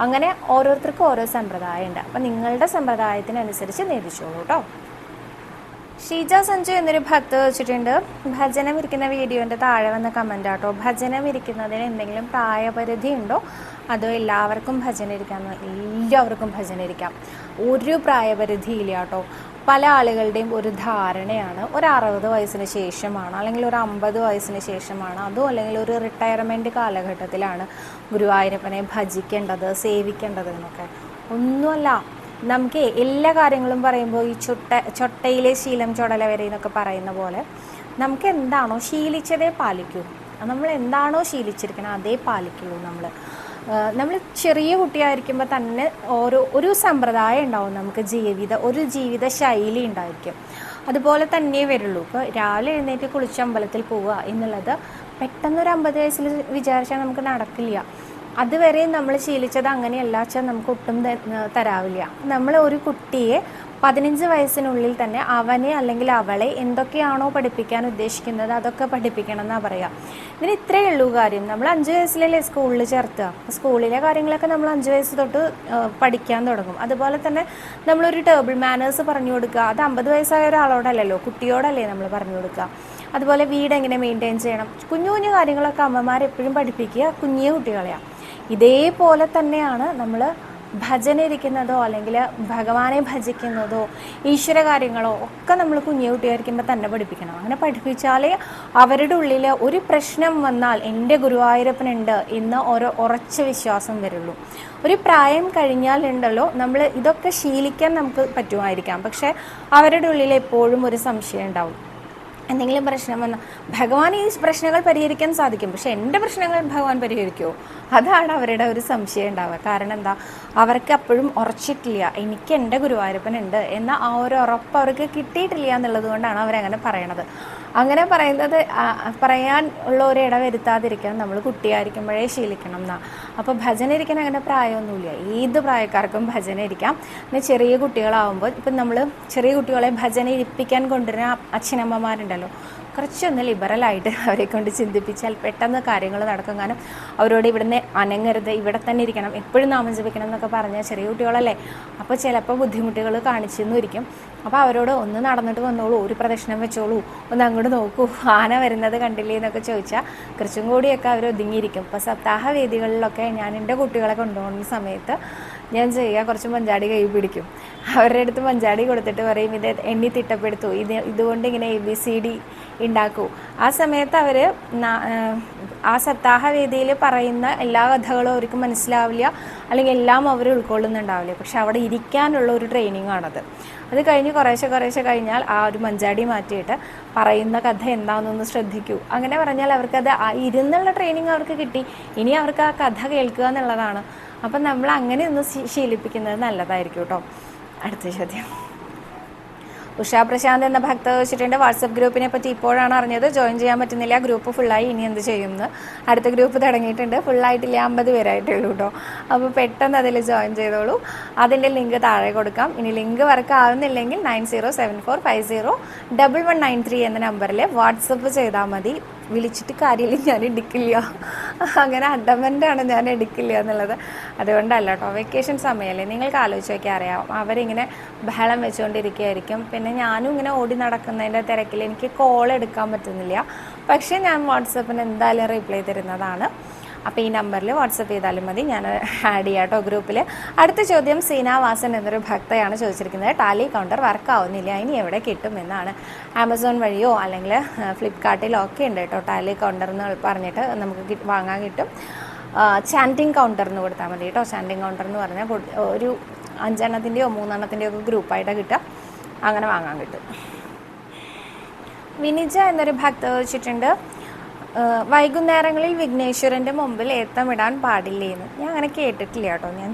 അങ്ങനെ ഓരോരുത്തർക്കും ഓരോ സമ്പ്രദായം ഉണ്ട് അപ്പം നിങ്ങളുടെ സമ്പ്രദായത്തിനനുസരിച്ച് നേദിച്ചോളൂ കേട്ടോ ഷീജ സഞ്ജു എന്നൊരു ഭക്ത വെച്ചിട്ടുണ്ട്. ഭജനം ഇരിക്കുന്ന വീഡിയോന്റെ താഴെ വന്ന കമന്റ് ആട്ടോ ഭജനം ഇരിക്കുന്നതിന് എന്തെങ്കിലും പ്രായപരിധി ഉണ്ടോ? അതോ എല്ലാവർക്കും ഭജന ഇരിക്കാം എല്ലാവർക്കും ഭജന ഇരിക്കാം ഒരു പ്രായപരിധിയില്ല കേട്ടോ. പല ആളുകളുടെയും ഒരു ധാരണയാണ് ഒരു അറുപത് വയസ്സിന് ശേഷമാണ് അല്ലെങ്കിൽ ഒരു അമ്പത് വയസ്സിന് ശേഷമാണ് അതോ അല്ലെങ്കിൽ ഒരു റിട്ടയർമെന്റ് കാലഘട്ടത്തിലാണ് ഗുരുവായൂരപ്പനെ ഭജിക്കേണ്ടത് സേവിക്കേണ്ടത് എന്നൊക്കെ. ഒന്നുമല്ല നമുക്ക് എല്ലാ കാര്യങ്ങളും പറയുമ്പോൾ ഈ ചുട്ട ചൊട്ടയിലെ ശീലം ചുടല വരെ എന്നൊക്കെ പറയുന്ന പോലെ നമുക്ക് എന്താണോ ശീലിച്ചതേ പാലിക്കൂ. നമ്മൾ എന്താണോ ശീലിച്ചിരിക്കണം അതേ പാലിക്കുള്ളൂ നമ്മൾ. നമ്മൾ ചെറിയ കുട്ടിയായിരിക്കുമ്പോൾ തന്നെ ഓരോ ഒരു സമ്പ്രദായം ഉണ്ടാവും നമുക്ക് ജീവിത ഒരു ജീവിത ശൈലി ഉണ്ടായിരിക്കും. അതുപോലെ തന്നെ വരുള്ളൂ. ഇപ്പോൾ രാവിലെ എഴുന്നേറ്റ് കുളിച്ച് അമ്പലത്തിൽ പോവുക എന്നുള്ളത് പെട്ടെന്നൊരു അമ്പത് വയസ്സിൽ വിചാരിച്ചാൽ നമുക്ക് നടക്കില്ല. അതുവരെ നമ്മൾ ശീലിച്ചത് അങ്ങനെയല്ല വെച്ചാൽ നമുക്ക് ഒട്ടും തരാവില്ല. നമ്മൾ ഒരു കുട്ടിയെ പതിനഞ്ച് വയസ്സിനുള്ളിൽ തന്നെ അവനെ അല്ലെങ്കിൽ അവളെ എന്തൊക്കെയാണോ പഠിപ്പിക്കാൻ ഉദ്ദേശിക്കുന്നത് അതൊക്കെ പഠിപ്പിക്കണം എന്നാണ് പറയുക ഇതിന് ഇത്രയേ ഉള്ളൂ കാര്യം. നമ്മൾ അഞ്ച് വയസ്സിലല്ലേ സ്കൂളിൽ ചേർത്തുക സ്കൂളിലെ കാര്യങ്ങളൊക്കെ നമ്മൾ അഞ്ച് വയസ്സ് തൊട്ട് പഠിക്കാൻ തുടങ്ങും. അതുപോലെ തന്നെ നമ്മളൊരു ടേബിൾ മാനേഴ്സ് പറഞ്ഞു കൊടുക്കുക. അത് അമ്പത് വയസ്സായ ഒരാളോടല്ലല്ലോ കുട്ടിയോടല്ലേ നമ്മൾ പറഞ്ഞു കൊടുക്കുക. അതുപോലെ വീട് എങ്ങനെ മെയിന്റെയിൻ ചെയ്യണം. കുഞ്ഞു കുഞ്ഞു കാര്യങ്ങളൊക്കെ അമ്മമാരെപ്പോഴും പഠിപ്പിക്കുക കുഞ്ഞിയ കുട്ടികളെയാണ് ഇതേപോലെ തന്നെയാണ് നമ്മൾ ഭജന ഇരിക്കുന്നതോ അല്ലെങ്കിൽ ഭഗവാനെ ഭജിക്കുന്നതോ ഈശ്വര കാര്യങ്ങളോ ഒക്കെ നമ്മൾ കുഞ്ഞു കുട്ടിയായിരിക്കുമ്പോൾ തന്നെ പഠിപ്പിക്കണം. അങ്ങനെ പഠിപ്പിച്ചാലേ അവരുടെ ഉള്ളിൽ ഒരു പ്രശ്നം വന്നാൽ എന്റെ ഗുരുവായൂരപ്പനുണ്ട് എന്ന് ഓരോ ഉറച്ച വിശ്വാസം വരുള്ളൂ. ഒരു പ്രായം കഴിഞ്ഞാലുണ്ടല്ലോ നമ്മൾ ഇതൊക്കെ ശീലിക്കാൻ നമുക്ക് പറ്റുമായിരിക്കാം. പക്ഷേ അവരുടെ ഉള്ളിൽ എപ്പോഴും ഒരു സംശയം ഉണ്ടാവും. എന്തെങ്കിലും പ്രശ്നം വന്നാൽ ഭഗവാൻ ഈ പ്രശ്നങ്ങൾ പരിഹരിക്കാൻ സാധിക്കും. പക്ഷെ എന്റെ പ്രശ്നങ്ങൾ ഭഗവാൻ പരിഹരിക്കുമോ അതാണ് അവരുടെ ഒരു സംശയം ഉണ്ടാവുക. കാരണം എന്താ? അവർക്ക് അപ്പോഴും ഉറച്ചിട്ടില്ല. എനിക്ക് എന്റെ ഗുരുവായൂരപ്പൻ ഉണ്ട് എന്ന ആ ഒരു ഉറപ്പ് അവർക്ക് കിട്ടിയിട്ടില്ല എന്നുള്ളത് കൊണ്ടാണ് അവരങ്ങനെ പറയണത്. അങ്ങനെ പറയുന്നത് പറയാൻ ഉള്ള ഒരു ഇട വരുത്താതിരിക്കാൻ നമ്മൾ കുട്ടിയായിരിക്കുമ്പോഴേ ശീലിക്കണം എന്നാ. അപ്പോൾ ഭജന ഇരിക്കാൻ അങ്ങനെ പ്രായമൊന്നുമില്ല. ഏത് പ്രായക്കാർക്കും ഭജന ഇരിക്കാം പിന്നെ ചെറിയ കുട്ടികളാവുമ്പോൾ ഇപ്പം നമ്മൾ ചെറിയ കുട്ടികളെ ഭജന ഇരിപ്പിക്കാൻ കൊണ്ടുവരുന്ന അച്ഛനമ്മമാരുണ്ടല്ലോ. കുറച്ചൊന്ന് ലിബറലായിട്ട് അവരെ കൊണ്ട് ചിന്തിപ്പിച്ചാൽ പെട്ടെന്ന് കാര്യങ്ങൾ നടക്കും. കാരണം അവരോട് ഇവിടുന്ന് അനങ്ങരുത് ഇവിടെ തന്നെ ഇരിക്കണം എപ്പോഴും നാമം ജപിക്കണം എന്നൊക്കെ പറഞ്ഞാൽ ചെറിയ കുട്ടികളല്ലേ? അപ്പോൾ ചിലപ്പോൾ ബുദ്ധിമുട്ടുകൾ കാണിച്ചെന്നിരിക്കും അപ്പോൾ അവരോട് ഒന്ന് നടന്നിട്ട് വന്നോളൂ ഒരു പ്രദക്ഷിണം വെച്ചോളൂ ഒന്ന് അങ്ങോട്ട് നോക്കൂ ആന വരുന്നത് കണ്ടില്ലേ എന്നൊക്കെ ചോദിച്ചാൽ കുറച്ചും കൂടിയൊക്കെ അവർ ഒതുങ്ങിയിരിക്കും ഇപ്പോൾ സപ്താഹ വേദികളിലൊക്കെ ഞാൻ എന്റെ കുട്ടികളെ കൊണ്ടുപോകുന്ന സമയത്ത് ഞാൻ ചെയ്യുക കുറച്ച് മഞ്ചാടി കൈ പിടിക്കും. അവരുടെ അടുത്ത് മഞ്ചാടി കൊടുത്തിട്ട് പറയും ഇത് എണ്ണി തിട്ടപ്പെടുത്തു. ഇത് ഇതുകൊണ്ട് ഇങ്ങനെ എ ബി സി ഡി ഉണ്ടാക്കൂ ആ സമയത്ത് അവർ ആ സപ്താഹ വേദിയിൽ പറയുന്ന എല്ലാ കഥകളും അവർക്ക് മനസ്സിലാവില്ല അല്ലെങ്കിൽ എല്ലാം അവർ ഉൾക്കൊള്ളുന്നുണ്ടാവില്ല. പക്ഷെ അവിടെ ഇരിക്കാനുള്ള ഒരു ട്രെയിനിങ് ആണത്. അത് കഴിഞ്ഞ് കുറേശ്ശെ കുറേശ്ശെ കഴിഞ്ഞാൽ ആ ഒരു മഞ്ചാടി മാറ്റിയിട്ട് പറയുന്ന കഥ എന്താണെന്നൊന്ന് ശ്രദ്ധിക്കൂ. അങ്ങനെ പറഞ്ഞാൽ അവർക്കത് ആ ഇരുന്നുള്ള ട്രെയിനിങ് അവർക്ക് കിട്ടി. ഇനി അവർക്ക് ആ കഥ കേൾക്കുക എന്നുള്ളതാണ്. അപ്പം നമ്മൾ അങ്ങനെ ഒന്ന് ശീലിപ്പിക്കുന്നത് നല്ലതായിരിക്കും കേട്ടോ അടുത്ത ചോദ്യം. ഉഷാ പ്രശാന്ത് എന്ന ഭക്ത വെച്ചിട്ടുണ്ട് വാട്സപ്പ് ഗ്രൂപ്പിനെ പറ്റി ഇപ്പോഴാണ് അറിഞ്ഞത്. ജോയിൻ ചെയ്യാൻ പറ്റുന്നില്ല. ഗ്രൂപ്പ് ഫുള്ളായി ഇനി എന്ത് ചെയ്യുമെന്ന് അടുത്ത ഗ്രൂപ്പ് തുടങ്ങിയിട്ടുണ്ട്. ഫുള്ളായിട്ടില്ല? അമ്പത് പേരായിട്ടേ ഉള്ളൂ കേട്ടോ അപ്പോൾ പെട്ടെന്ന് അതിൽ ജോയിൻ ചെയ്തോളൂ. അതിന്റെ ലിങ്ക് താഴെ കൊടുക്കാം. ഇനി link work ആവുന്നില്ലെങ്കിൽ nine zero seven four five zero double one nine three എന്ന നമ്പറിൽ വാട്സപ്പ് ചെയ്താൽ മതി. വിളിച്ചിട്ട് കാര്യമില്ല ഞാൻ എടുക്കില്ല. അങ്ങനെ അഡമന്റാണ് ഞാൻ എടുക്കില്ല എന്നുള്ളത്. അതുകൊണ്ടല്ല കേട്ടോ വെക്കേഷൻ സമയമല്ലേ? നിങ്ങൾക്ക് ആലോചിച്ച് നോക്കിയാൽ അറിയാം അവരിങ്ങനെ ബഹളം വെച്ചുകൊണ്ടിരിക്കുകയായിരിക്കും. പിന്നെ ഞാനും ഇങ്ങനെ ഓടി നടക്കുന്നതിന്റെ തിരക്കിൽ എനിക്ക് കോൾ എടുക്കാൻ പറ്റുന്നില്ല. പക്ഷേ ഞാൻ വാട്സപ്പിന് എന്തായാലും റിപ്ലൈ തരുന്നതാണ്. അപ്പോൾ ഈ നമ്പറിൽ വാട്സപ്പ് ചെയ്താലും മതി. ഞാൻ ആഡ് ചെയ്യാം ഗ്രൂപ്പിൽ അടുത്ത ചോദ്യം സീനാവാസൻ എന്നൊരു ഭക്തയാണ് ചോദിച്ചിരിക്കുന്നത്. ടാലി കൗണ്ടർ വർക്ക് ആവുന്നില്ല. ഇനി എവിടെ കിട്ടും എന്നാണ്. ആമസോൺ വഴിയോ അല്ലെങ്കിൽ ഫ്ലിപ്കാർട്ടിലോ ഒക്കെ ഉണ്ട് കേട്ടോ ടാലി കൗണ്ടർ എന്ന് പറഞ്ഞിട്ട് നമുക്ക് വാങ്ങാൻ കിട്ടും. ചാന്റിങ് കൗണ്ടർ എന്ന് കൊടുത്താൽ മതി കേട്ടോ. ചാന്റിങ് കൗണ്ടർ എന്ന് പറഞ്ഞാൽ ഒരു അഞ്ചെണ്ണത്തിന്റെയോ മൂന്നെണ്ണത്തിന്റെയോ ഒക്കെ ഗ്രൂപ്പായിട്ട് കിട്ടുക. അങ്ങനെ വാങ്ങാൻ കിട്ടും. വിനിജ എന്നൊരു ഭക്ത വെച്ചിട്ടുണ്ട് ഏഹ് വൈകുന്നേരങ്ങളിൽ വിഘ്നേശ്വരന്റെ മുമ്പിൽ ഏത്തമിടാൻ പാടില്ലേന്ന്. ഞാൻ അങ്ങനെ കേട്ടിട്ടില്ല കേട്ടോ. ഞാൻ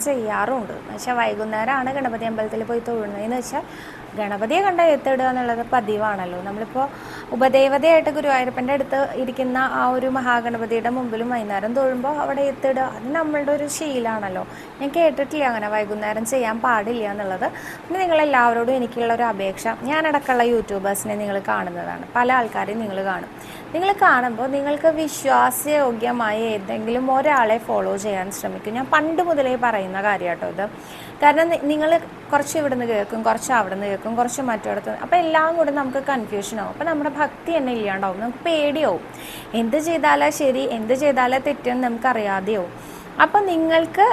എന്ന് വെച്ചാൽ വൈകുന്നേരമാണ് ഗണപതി അമ്പലത്തിൽ പോയി തൊഴുന്നതെന്ന് വെച്ചാൽ ഗണപതിയെ കണ്ട എത്തിടുക എന്നുള്ളത് പതിവാണല്ലോ. നമ്മളിപ്പോൾ ഉപദേവതയായിട്ട് ഗുരുവായൂരപ്പന്റെ അടുത്ത് ഇരിക്കുന്ന ആ ഒരു മഹാഗണപതിയുടെ മുമ്പിലും വൈകുന്നേരം തൊഴുമ്പോൾ അവിടെ എത്തിടുക അത് നമ്മളുടെ ഒരു ശീലാണല്ലോ. ഞാൻ കേട്ടിട്ടില്ല അങ്ങനെ വൈകുന്നേരം ചെയ്യാൻ പാടില്ല എന്നുള്ളത്. പിന്നെ നിങ്ങളെല്ലാവരോടും എനിക്കുള്ള ഒരു അപേക്ഷ. ഞാനടക്കമുള്ള യൂട്യൂബേഴ്സിനെ നിങ്ങൾ കാണുന്നതാണ്. പല ആൾക്കാരെയും നിങ്ങൾ കാണും. നിങ്ങൾ കാണുമ്പോൾ നിങ്ങൾക്ക് വിശ്വാസയോഗ്യമായ ഏതെങ്കിലും ഒരാളെ ഫോളോ ചെയ്യാൻ ശ്രമിക്കും. ഞാൻ പണ്ട് മുതലേ പറയുന്ന കാര്യം കേട്ടോ ഇത്. കാരണം നിങ്ങൾ കുറച്ച് ഇവിടുന്ന് കേൾക്കും കുറച്ച് അവിടെ നിന്ന് കേൾക്കും കുറച്ച് മറ്റിടത്ത് അപ്പം എല്ലാം കൂടെ നമുക്ക് കൺഫ്യൂഷൻ ആവും. അപ്പോൾ നമ്മുടെ ഭക്തി തന്നെ ഇല്ലാണ്ടാവും. നമുക്ക് പേടിയാവും. എന്ത് ചെയ്താലാ ശരി എന്ത് ചെയ്താലാ തെറ്റെന്ന് നമുക്ക് അറിയാതെയാവും. അപ്പം നിങ്ങൾക്ക്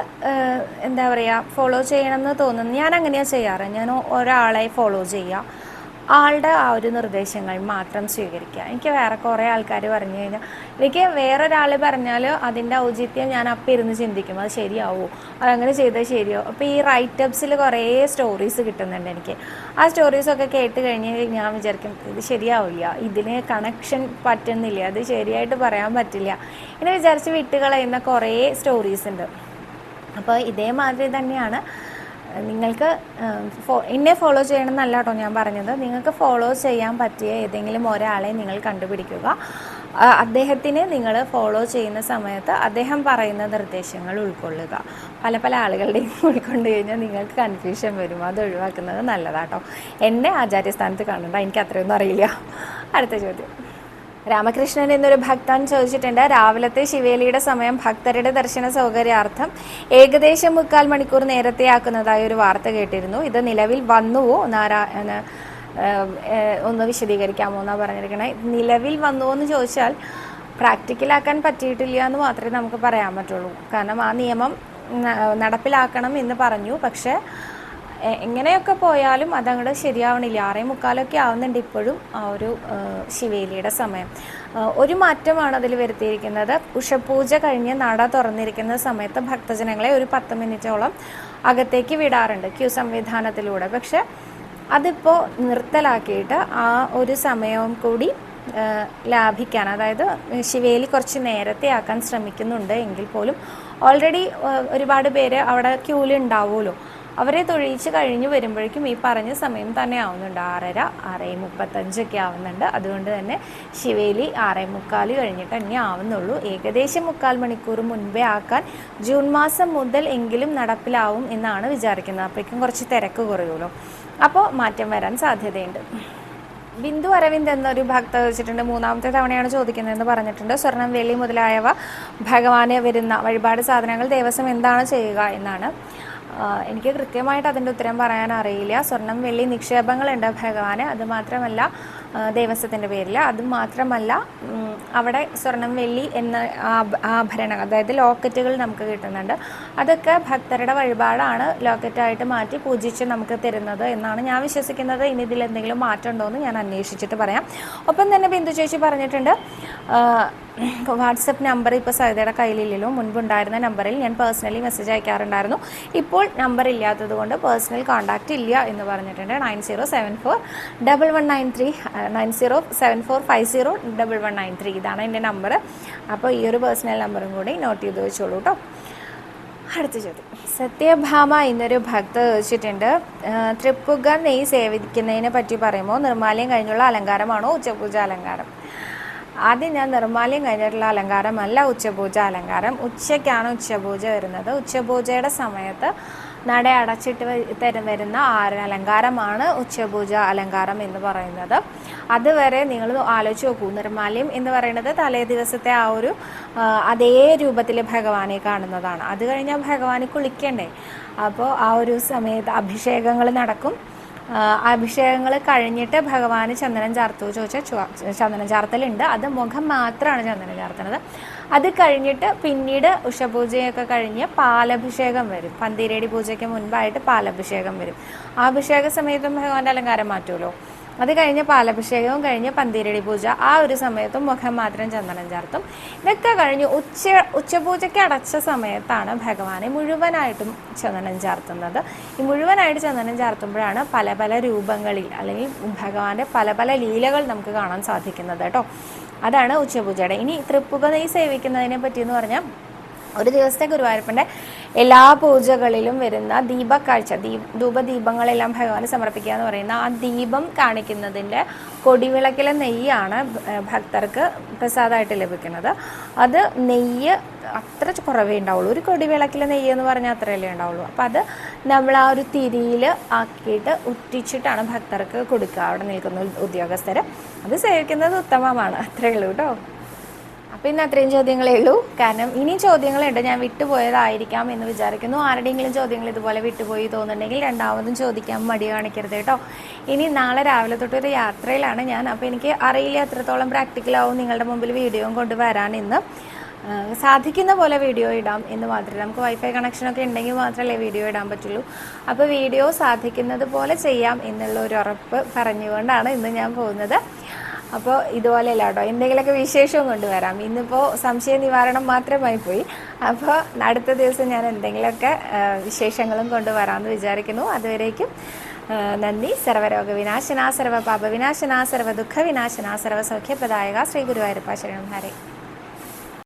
എന്താ പറയുക ഫോളോ ചെയ്യണമെന്ന് തോന്നുന്നു. ഞാൻ അങ്ങനെയാണ് ചെയ്യാറ്. ഞാൻ ഒരാളെ ഫോളോ ചെയ്യുക ആളുടെ ആ ഒരു നിർദ്ദേശങ്ങൾ മാത്രം സ്വീകരിക്കുക. എനിക്ക് വേറെ കുറേ ആൾക്കാർ പറഞ്ഞു കഴിഞ്ഞാൽ എനിക്ക് വേറൊരാൾ പറഞ്ഞാൽ അതിന്റെ ഔചിത്യം ഞാൻ അപ്പം ഇരുന്ന് ചിന്തിക്കും അത് ശരിയാവോ? അതങ്ങനെ ചെയ്താൽ ശരിയോ അപ്പോൾ ഈ റൈറ്റപ്സിൽ കുറേ സ്റ്റോറീസ് കിട്ടുന്നുണ്ട് എനിക്ക്. ആ സ്റ്റോറീസൊക്കെ കേട്ട് കഴിഞ്ഞ് ഞാൻ വിചാരിക്കും ഇത് ശരിയാവില്ല. ഇതിന് കണക്ഷൻ പറ്റുന്നില്ല. അത് ശരിയായിട്ട് പറയാൻ പറ്റില്ല. എന്ന് വിചാരിച്ച് വിട്ടുകളയുന്ന കുറേ സ്റ്റോറീസ് ഉണ്ട്. അപ്പോൾ ഇതേമാതിരി തന്നെയാണ് നിങ്ങൾക്ക് എന്നെ ഫോളോ ചെയ്യണം എന്നല്ല കേട്ടോ ഞാൻ പറഞ്ഞത്. നിങ്ങൾക്ക് ഫോളോ ചെയ്യാൻ പറ്റിയ ഏതെങ്കിലും ഒരാളെ നിങ്ങൾ കണ്ടുപിടിക്കുക. അദ്ദേഹത്തിന് നിങ്ങൾ ഫോളോ ചെയ്യുന്ന സമയത്ത് അദ്ദേഹം പറയുന്ന നിർദ്ദേശങ്ങൾ ഉൾക്കൊള്ളുക. പല പല ആളുകളുടെയും ഉൾക്കൊണ്ട് കഴിഞ്ഞാൽ നിങ്ങൾക്ക് കൺഫ്യൂഷൻ വരും. അത് ഒഴിവാക്കുന്നത് നല്ലതാട്ടോ. എന്നെ ആചാര്യസ്ഥാനത്ത് കാണണ്ട എനിക്ക് അത്രയൊന്നും അറിയില്ല. അടുത്ത ചോദ്യം. രാമകൃഷ്ണൻ എന്നൊരു ഭക്തൻ ചോദിച്ചിട്ടുണ്ട്. രാവിലത്തെ ശിവേലിയുടെ സമയം ഭക്തരുടെ ദർശന സൗകര്യാർത്ഥം ഏകദേശം മുക്കാൽ മണിക്കൂർ നേരത്തെ ആക്കുന്നതായ ഒരു വാർത്ത കേട്ടിരുന്നു. ഇത് നിലവിൽ വന്നുവോ? നാരായണ ഒന്ന് വിശദീകരിക്കാമോ എന്നാ പറഞ്ഞിരിക്കണേ. നിലവിൽ വന്നുവോ എന്ന് ചോദിച്ചാൽ പ്രാക്ടിക്കലാക്കാൻ പറ്റിയിട്ടില്ല എന്ന് മാത്രമേ നമുക്ക് പറയാൻ പറ്റുള്ളൂ. കാരണം ആ നിയമം നടപ്പിലാക്കണം എന്ന് പറഞ്ഞു. പക്ഷേ എങ്ങനെയൊക്കെ പോയാലും അതങ്ങോട്ട് ശരിയാവണില്ല. ആറേ മുക്കാലൊക്കെ ആവുന്നുണ്ട് ഇപ്പോഴും ആ ഒരു ശിവേലിയുടെ സമയം. ഒരു മാറ്റമാണ് അതിൽ വരുത്തിയിരിക്കുന്നത്. ഉഷപൂജ കഴിഞ്ഞ് നട തുറന്നിരിക്കുന്ന സമയത്ത് ഭക്തജനങ്ങളെ ഒരു പത്ത് മിനിറ്റോളം അകത്തേക്ക് വിടാറുണ്ട് ക്യൂ സംവിധാനത്തിലൂടെ. പക്ഷെ അതിപ്പോൾ നിർത്തലാക്കിയിട്ട് ആ ഒരു സമയവും കൂടി ലാഭിക്കാൻ അതായത് ശിവേലി കുറച്ച് നേരത്തെ ആക്കാൻ ശ്രമിക്കുന്നുണ്ട് എങ്കിൽ പോലും ഓൾറെഡി ഒരുപാട് പേര് അവിടെ ക്യൂവിൽ ഉണ്ടാവുമല്ലോ. അവരെ തൊഴിയിച്ച് കഴിഞ്ഞ് വരുമ്പോഴേക്കും ഈ പറഞ്ഞ സമയം തന്നെ ആവുന്നുണ്ട്. ആറര ആറേ മുപ്പത്തഞ്ചൊക്കെ ആവുന്നുണ്ട്. അതുകൊണ്ട് തന്നെ ശിവേലി ആറേ മുക്കാൽ കഴിഞ്ഞിട്ട് തന്നെ ആവുന്നുള്ളൂ. ഏകദേശം മുക്കാൽ മണിക്കൂർ മുൻപേ ആക്കാൻ ജൂൺ മാസം മുതൽ എങ്കിലും നടപ്പിലാവും എന്നാണ് വിചാരിക്കുന്നത്. അപ്പോഴേക്കും കുറച്ച് തിരക്ക് കുറയുമല്ലോ. അപ്പോൾ മാറ്റം വരാൻ സാധ്യതയുണ്ട്. ബിന്ദു അരവിന്ദ് എന്നൊരു ഭക്ത വെച്ചിട്ടുണ്ട് മൂന്നാമത്തെ തവണയാണ് ചോദിക്കുന്നതെന്ന് പറഞ്ഞിട്ടുണ്ട്. സ്വർണം വെള്ളി മുതലായവ ഭഗവാനെ വരുന്ന വഴിപാട് സാധനങ്ങൾ ദേവസ്വം എന്താണ് ചെയ്യുക എന്നാണ്. എനിക്ക് കൃത്യമായിട്ട് അതിന്റെ ഉത്തരം പറയാൻ അറിയില്ല. സ്വർണം വെള്ളി നിക്ഷേപങ്ങളുണ്ട് ഭഗവാന്. അതുമാത്രമല്ല ദേവസ്വത്തിന്റെ പേരിൽ അത് മാത്രമല്ല അവിടെ സ്വർണം വെള്ളി എന്ന ആഭ- ആഭരണം അതായത് ലോക്കറ്റുകൾ നമുക്ക് കിട്ടുന്നുണ്ട്. അതൊക്കെ ഭക്തരുടെ വഴിപാടാണ് ലോക്കറ്റായിട്ട് മാറ്റി പൂജിച്ച് നമുക്ക് തരുന്നത് എന്നാണ് ഞാൻ വിശ്വസിക്കുന്നത്. ഇനി ഇതിൽ എന്തെങ്കിലും മാറ്റം ഉണ്ടോ എന്ന് ഞാൻ അന്വേഷിച്ചിട്ട് പറയാം. ഒപ്പം തന്നെ ബിന്ദു ചേച്ചി പറഞ്ഞിട്ടുണ്ട് വാട്സപ്പ് നമ്പർ ഇപ്പോൾ സവിതയുടെ കയ്യിലില്ലല്ലോ. മുൻപുണ്ടായിരുന്ന നമ്പറിൽ ഞാൻ പേഴ്സണലി മെസ്സേജ് അയക്കാറുണ്ടായിരുന്നു. ഇപ്പോൾ നമ്പർ ഇല്ലാത്തത് കൊണ്ട് പേഴ്സണൽ കോൺടാക്റ്റ് ഇല്ല എന്ന് പറഞ്ഞിട്ടുണ്ട്. Nine zero seven four double one nine three nine zero seven four five zero double one nine three ഇതാണ് എന്റെ നമ്പർ. അപ്പോൾ ഈ ഒരു പേഴ്സണൽ നമ്പറും കൂടി നോട്ട് ചെയ്ത് വെച്ചോളൂ കേട്ടോ അടുത്ത ചോദ്യം. സത്യഭാമ എന്നൊരു ഭക്ത ചോദിച്ചിട്ടുണ്ട്. തൃപ്പുക നെയ് സേവിക്കുന്നതിനെ പറ്റി പറയുമ്പോൾ നിർമ്മാലയം കഴിഞ്ഞുള്ള അലങ്കാരമാണോ ഉച്ചപൂജ അലങ്കാരം? ആദ്യം ഞാൻ നിർമ്മാല്യം കഴിഞ്ഞിട്ടുള്ള അലങ്കാരമല്ല ഉച്ചപൂജ അലങ്കാരം. ഉച്ചയ്ക്കാണ് ഉച്ചപൂജ വരുന്നത്. ഉച്ചപൂജയുടെ സമയത്ത് നട അടച്ചിട്ട് തരും വരുന്ന ആ ഒരു അലങ്കാരമാണ് ഉച്ചപൂജ അലങ്കാരം എന്ന് പറയുന്നത്. അതുവരെ നിങ്ങൾ ആലോചിച്ച് നോക്കൂ. നിർമ്മാല്യം എന്ന് പറയുന്നത് തലേ ദിവസത്തെ ആ ഒരു അതേ രൂപത്തിൽ ഭഗവാനെ കാണുന്നതാണ്. അത് കഴിഞ്ഞാൽ ഭഗവാനെ കുളിക്കണ്ടേ? അപ്പോൾ ആ ഒരു സമയത്ത് അഭിഷേകങ്ങൾ നടക്കും. അഭിഷേകങ്ങൾ കഴിഞ്ഞിട്ട് ഭഗവാന് ചന്ദനം ചാർത്തു ചോദിച്ചാൽ ചന്ദനം ചാർത്തലുണ്ട്. അത് മുഖം മാത്രമാണ് ചന്ദനം ചാർത്തുന്നത്. അത് കഴിഞ്ഞിട്ട് പിന്നീട് ഉഷപൂജയൊക്കെ കഴിഞ്ഞ് പാലഭിഷേകം വരും. പന്തിരേടി പൂജയ്ക്ക് മുൻപായിട്ട് പാലഭിഷേകം വരും. ആ അഭിഷേക സമയത്തും ഭഗവാന്റെ അലങ്കാരം മാറ്റുമല്ലോ. അത് കഴിഞ്ഞ് പാലഭിഷേകവും കഴിഞ്ഞ് പന്തീരടി പൂജ. ആ ഒരു സമയത്തും മുഖം മാത്രം ചന്ദനം ചാർത്തും. ഇതൊക്കെ കഴിഞ്ഞ് ഉച്ച ഉച്ചപൂജയ്ക്ക് അടച്ച സമയത്താണ് ഭഗവാനെ മുഴുവനായിട്ടും ചന്ദനം ചാർത്തുന്നത്. ഈ മുഴുവനായിട്ട് ചന്ദനം ചാർത്തുമ്പോഴാണ് പല പല രൂപങ്ങളിൽ അല്ലെങ്കിൽ ഭഗവാന്റെ പല പല ലീലകൾ നമുക്ക് കാണാൻ സാധിക്കുന്നത് കേട്ടോ. അതാണ് ഉച്ചപൂജയുടെ. ഇനി തൃപ്പുക നെയ് സേവിക്കുന്നതിനെ പറ്റി എന്ന് പറഞ്ഞാൽ ഒരു ദിവസത്തെ ഗുരുവായൂരപ്പന്റെ എല്ലാ പൂജകളിലും വരുന്ന ദീപക്കാഴ്ച ദീപ ധൂപദീപങ്ങളെല്ലാം ഭഗവാന് സമർപ്പിക്കുക എന്ന് പറയുന്ന ആ ദീപം കാണിക്കുന്നതിന്റെ കൊടിവിളക്കിലെ നെയ്യാണ് ഭക്തർക്ക് പ്രസാദമായിട്ട് ലഭിക്കുന്നത്. അത് നെയ്യ് അത്ര കുറവേ ഉണ്ടാവുള്ളൂ. ഒരു കൊടിവിളക്കിലെ നെയ്യ് എന്ന് പറഞ്ഞാൽ അത്രയല്ലേ ഉണ്ടാവുള്ളൂ. അപ്പം അത് നമ്മൾ ആ ഒരു തിരിയിൽ ആക്കിയിട്ട് ഉറ്റിച്ചിട്ടാണ് ഭക്തർക്ക് കൊടുക്കുക. അവിടെ നിൽക്കുന്ന ഉദ്യോഗസ്ഥർ അത് സേവിക്കുന്നത് ഉത്തമമാണ്. അത്രയേ ഉള്ളൂ കേട്ടോ. അപ്പോൾ ഇന്ന് അത്രയും ചോദ്യങ്ങളേ ഉള്ളൂ. കാരണം ഇനി ചോദ്യങ്ങളുണ്ട്. ഞാൻ വിട്ടുപോയതായിരിക്കാം എന്ന് വിചാരിക്കുന്നു. ആരുടെയെങ്കിലും ചോദ്യങ്ങൾ ഇതുപോലെ വിട്ടുപോയി തോന്നുന്നുണ്ടെങ്കിൽ രണ്ടാമതും ചോദിക്കാൻ മടി കാണിക്കരുത് കേട്ടോ. ഇനി നാളെ രാവിലെ തൊട്ട് ഒരു യാത്രയിലാണ് ഞാൻ. അപ്പോൾ എനിക്ക് അറിയില്ല എത്രത്തോളം പ്രാക്ടിക്കലാവും നിങ്ങളുടെ മുമ്പിൽ വീഡിയോയും കൊണ്ടുവരാൻ ഇന്ന് സാധിക്കുന്ന പോലെ വീഡിയോ ഇടാം എന്ന് മാത്രമേ. നമുക്ക് വൈഫൈ കണക്ഷനൊക്കെ ഉണ്ടെങ്കിൽ മാത്രമല്ലേ വീഡിയോ ഇടാൻ പറ്റുള്ളൂ. അപ്പോൾ വീഡിയോ സാധിക്കുന്നത് പോലെ ചെയ്യാം എന്നുള്ള ഒരു ഉറപ്പ് പറഞ്ഞുകൊണ്ടാണ് ഇന്ന് ഞാൻ പോകുന്നത്. അപ്പോൾ ഇതുപോലെയല്ല കേട്ടോ എന്തെങ്കിലുമൊക്കെ വിശേഷവും കൊണ്ടുവരാം. ഇന്നിപ്പോൾ സംശയ നിവാരണം മാത്രമായി പോയി. അപ്പോൾ അടുത്ത ദിവസം ഞാൻ എന്തെങ്കിലുമൊക്കെ വിശേഷങ്ങളും കൊണ്ടുവരാമെന്ന് വിചാരിക്കുന്നു. അതുവരേക്കും നന്ദി. സർവരോഗ വിനാശന സർവ പാപ വിനാശന സർവ ദുഃഖ വിനാശന സർവ സൗഖ്യപ്രദായക ശ്രീ ഗുരുവായൂരപ്പ ശരണം. ഹരേ.